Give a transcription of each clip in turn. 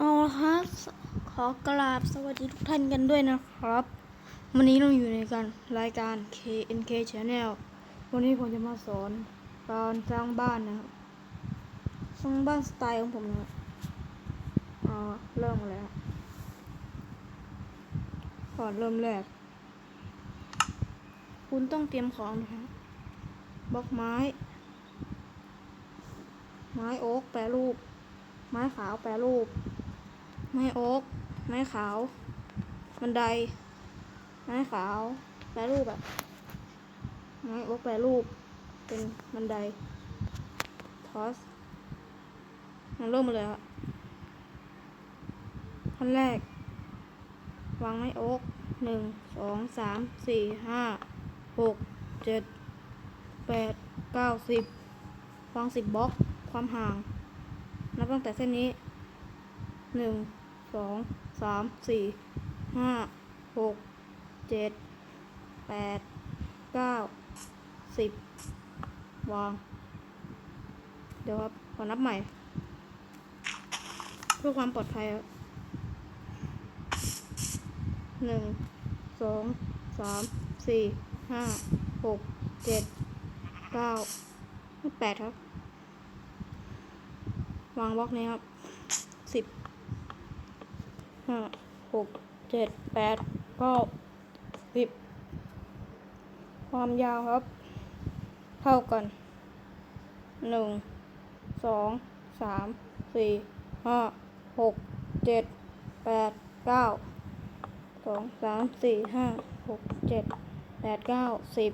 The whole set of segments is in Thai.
เอาละครับขอกราบสวัสดีทุกท่านกันด้วยนะครับ วันนี้เราอยู่ในการรายการ KNK Channel วันนี้ผมจะมาสอนการสร้างบ้านนะครับสร้างบ้านสไตล์ของผมนะครับอ่าเริ่มเลยครับก่อนเริ่มแรก คุณต้องเตรียมของนะครับบล็อกไม้ ไม้โอ๊กแปรรูป ไม้ขาวแปรรูป ไม้โอ๊ก ไม้ขาว บันได ไม้ขาว แปรรูปแบบไม้โอ๊กแปรรูป เป็นบันได ทอสมาเริ่มมาเลยครับขั้นแรก วางไม้โอ๊กหนึ่ง สอง สาม สี่ ห้า หก เจ็ด แปด เก้าสิบ วางสิบบล็อก ความห่าง นับตั้งแต่เส้นนี้หนึ่ง องสามสี่ห้าหกเจ็ดแปดเก้าสิบวาง เดี๋ยวครับ ขอนับใหม่ เพื่อความปลอดภัยครับหนึ่งสองสามสี่ห้าหกเจ็ดเก้าแปดครับ วางบล็อกนี้ครับ ห้าหกเจ็ดแปดเก้าสิบความยาวครับ เท่ากันหนึ่งสองสามสี่ห้าหกเจ็ดแปดเก้าสองสามสี่ห้าหกเจ็ดแปดเก้าสิบ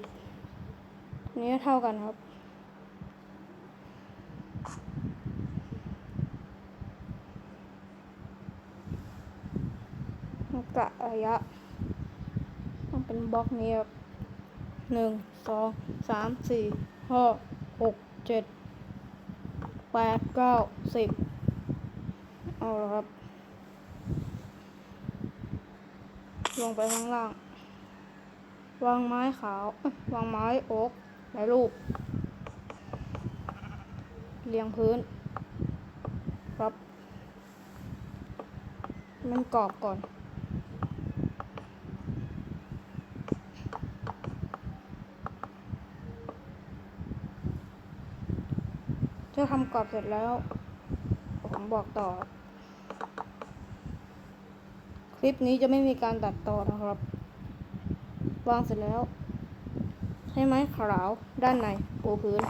นี้เท่ากันครับ กะระยะ ต้องเป็นบล็อกนี้ครับหนึ่งสองสามสี่ห้าหกเจ็ดแปดเก้าสิบเอาละครับ ลงไปข้างล่าง วางไม้ขาว วางไม้โอ๊กในรูป เรียงพื้น ครับ มันกรอบก่อน ถ้าทำกรอบเสร็จแล้ว ผมบอกต่อ คลิปนี้จะไม่มีการตัดต่อนะครับ วางเสร็จแล้วใช้ไม้ขาวด้านในปูพื้น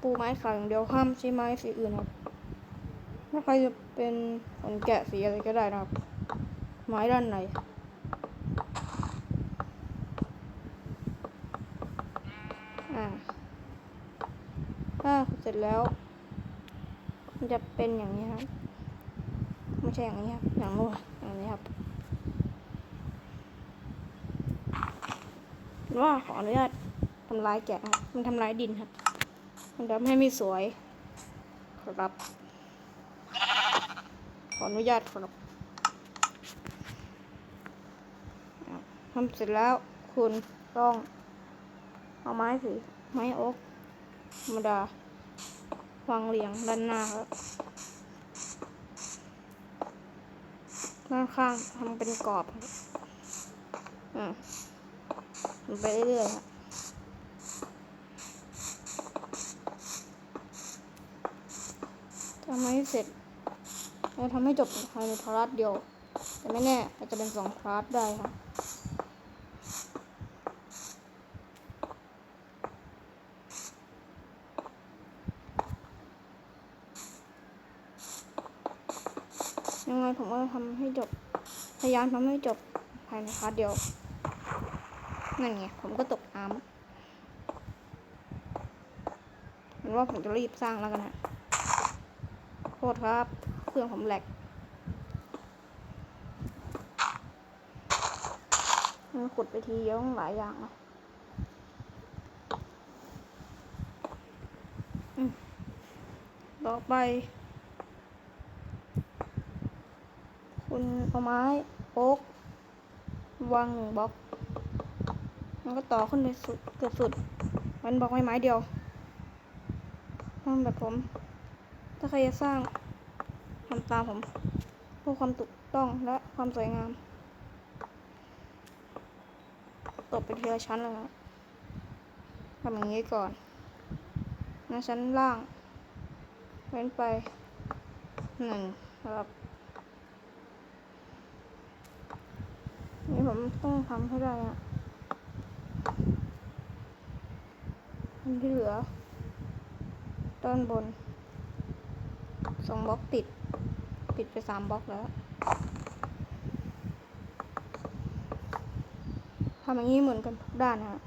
ปูไม้ขาวอย่างเดียวห้ามใช้ไม้สีอื่นครับถ้าใครจะเป็นขนแกะสีอะไรก็ได้นะครับ ไม้ด้านในอ่าถ้าเสร็จแล้ว มันจะเป็นอย่างนี้ครับ ไม่ใช่อย่างนี้ครับ อย่างนู้นอย่างนี้ครับหรือว่าขออนุญาตทำลายแกะครับ มันทำลายดินครับ ทำให้ไม่สวย ครับ ขออนุญาตครับทำเสร็จแล้วคุณต้อง เอาไม้สีไม้โอ๊กธรรมดาวางเรียงด้านหน้าครับ ด้านข้างทำเป็นกรอบอ่าไปเรื่อยๆครับ ทำให้เสร็จเราทำให้จบภายในพาร์ทเดียว แต่ไม่แน่อาจจะเป็นสองพาร์ทได้ครับยังไงผมก็ทำให้จบ พยายามทำให้จบภายในพาร์ทเดียว นั่นไง ผมก็ตกน้ำเห็นว่าผมจะรีบสร้างแล้วกันนะ โทษครับ เครื่องผมแหลกมันขุดไปทีเยอะหลายอย่างเนะต่อไป คุณเอาไม้โอ๊กวางหนึ่งบล็อก มันก็ต่อขึ้นไปสุดเกือบสุด มันบล็อกไม้ไม้เดียวทำแบบผม ถ้าใครจะสร้างทำตามผมเพื่อความถูกต้องและความสวยงามตบไปทีละชั้นเลยครับทำอย่างนี้ก่อนนะชั้นล่างเว้นไปหนึ่งครับนี่ผมต้องทำให้ได้อะอันที่เหลือด้านบน สองบล็อกติด ติดไปสามบล็อกแล้วทำอย่างนี้เหมือนกันทุกด้านนะฮะ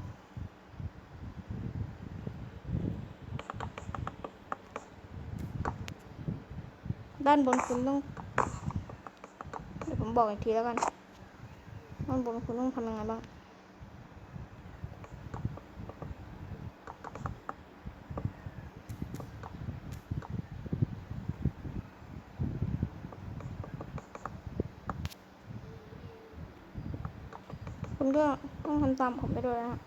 ด้านบนคุณต้อง เดี๋ยวผมบอกอีกทีแล้วกัน ด้านบนคุณต้องทำยังไงบ้าง คุณก็ต้องทำตามผมไปด้วยนะฮะ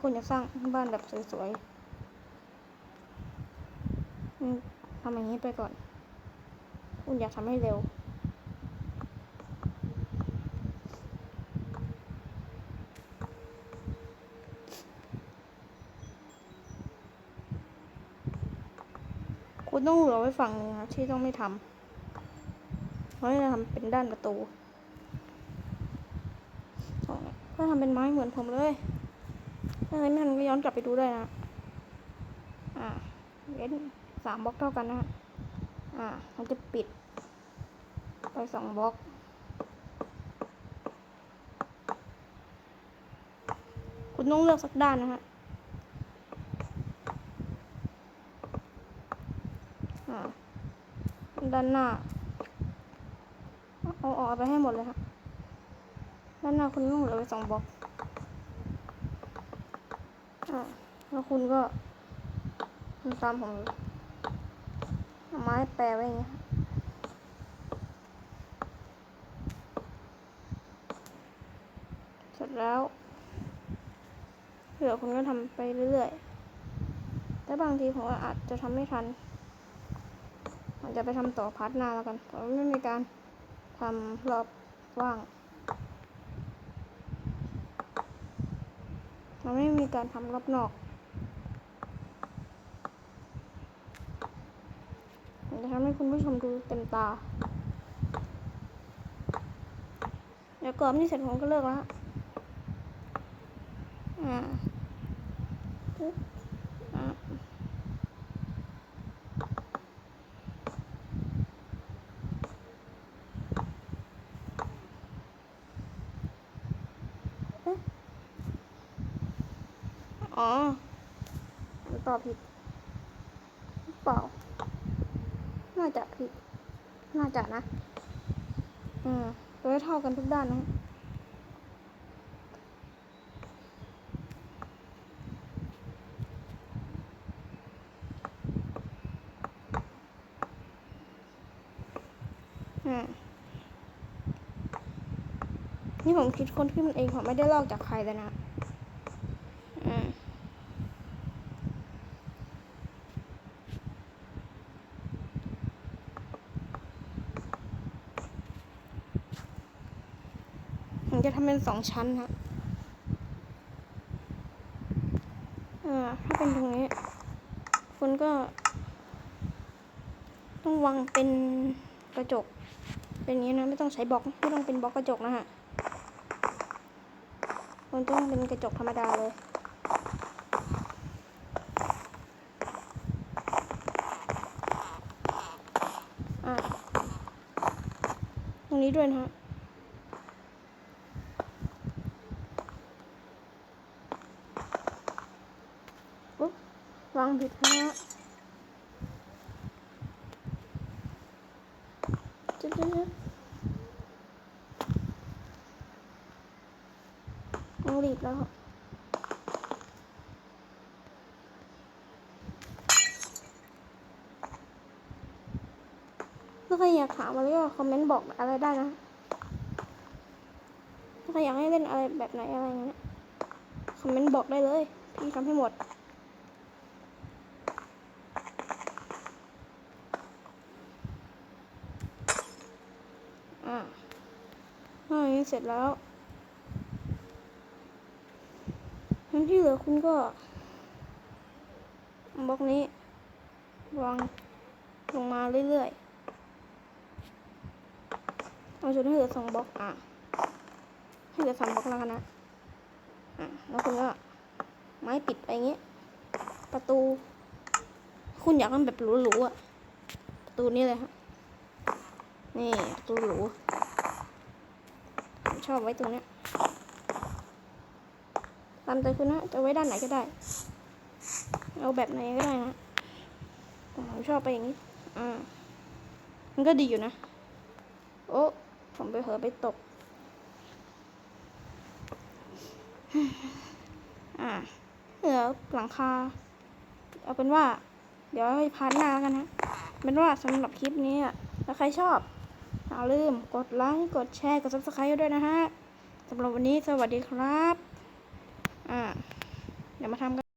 คุณจะสร้างบ้านแบบสวยๆทำอย่างนี้ไปก่อน คุณอยากทำให้เร็ว คุณต้องเหลือไว้ฝั่งหนึ่งนะที่ต้องไม่ทำเพราะจะทำเป็นด้านประตู สองก็ทำเป็นไม้เหมือนผมเลยถ้าไม่ทันก็ย้อนกลับไปดูได้นะ อ่าเว้นสามบล็อกเท่ากันนะฮะอ่ามันจะปิด ไปสองบล็อกคุณต้องเลือกสักด้านนะฮะอ่าด้านหน้า เอาออกไปให้หมดเลยฮะ ด้านหน้าคุณต้องเหลือไว้สองบล็อกอ่าแล้วคุณก็ทำตามผมเอาไม้แปะไว้อย่างเงี้ยเสร็จแล้วเหลือคุณก็ทำไปเรื่อยๆแต่บางทีผมอาจจะทำไม่ทันอาจจะไปทำต่อพาร์ทหน้าแล้วกันเพราะไม่มีการทำรอบว่าง มันไม่มีการทำรอบนอกมันจะทำให้คุณผู้ชมดูเต็มตา เดี๋ยวกรอบนี่เสร็จผมก็เลิกแล้ว อ่าปึ๊บอ่าเอ๊ะ อ๋อผมตอบผิดหรือเปล่า น่าจะผิด น่าจะนะ อืมตัวให้เท่ากันทุกด้านนะอืมนี่ผมคิดค้นขึ้นมันเองผมไม่ได้ลอกจากใครเลยนะอืมผม จะทำเป็นสองชั้นครับอ่าถ้าเป็นตรงนี้ คุณก็ ต้องวางเป็นกระจก เป็นอย่างนี้นะ ไม่ต้องใช้บล็อก ไม่ต้องเป็นบล็อกกระจกนะฮะมันต้องเป็นกระจกธรรมดาเลยอะตรงนี้ด้วยนะฮะ วางผิดนะฮะจุดๆต้องรีบแล้วถ้าใครอยากถามอะไรก็คอมเมนต์บอกอะไรได้นะ ถ้าอยากให้เล่นอะไรแบบไหนอะไรอย่างเงี้ย คอมเมนต์บอกได้เลย พี่ทำให้หมด อ่าอ่าอย่างนี้ เสร็จแล้วทั้งที่เหลือคุณก็บล็อกนี้วางลงมาเรื่อยๆเอาจนให้เหลือสองบล็อกอะให้เหลือสามบล็อกแล้วกันนะอะแล้วคุณก็ไม้ปิดไปอย่างงี้ยประตู คุณอยากมันแบบหรูๆอะประตูนี้เลยฮะนี่ประตูหรู ชอบไว้ตรงเนี้ยตามใจคุณนะจะไว้ด้านไหนก็ได้ เอาแบบไหนก็ได้นะผมชอบไปอย่างนี้ อ่า มันก็ดีอยู่นะ โอ้ ผมไปเผลอไปตก อ่าเหลือหลังคา เอาเป็นว่า เดี๋ยวให้พาร์ทหน้ากันนะ เป็นว่าสำหรับคลิปนี้อะถ้าใครชอบ อย่าลืมกดไลค์กดแชร์กด subscribe ด้วยนะฮะสำหรับวันนี้สวัสดีครับ อ่า เดี๋ยวมาทำกัน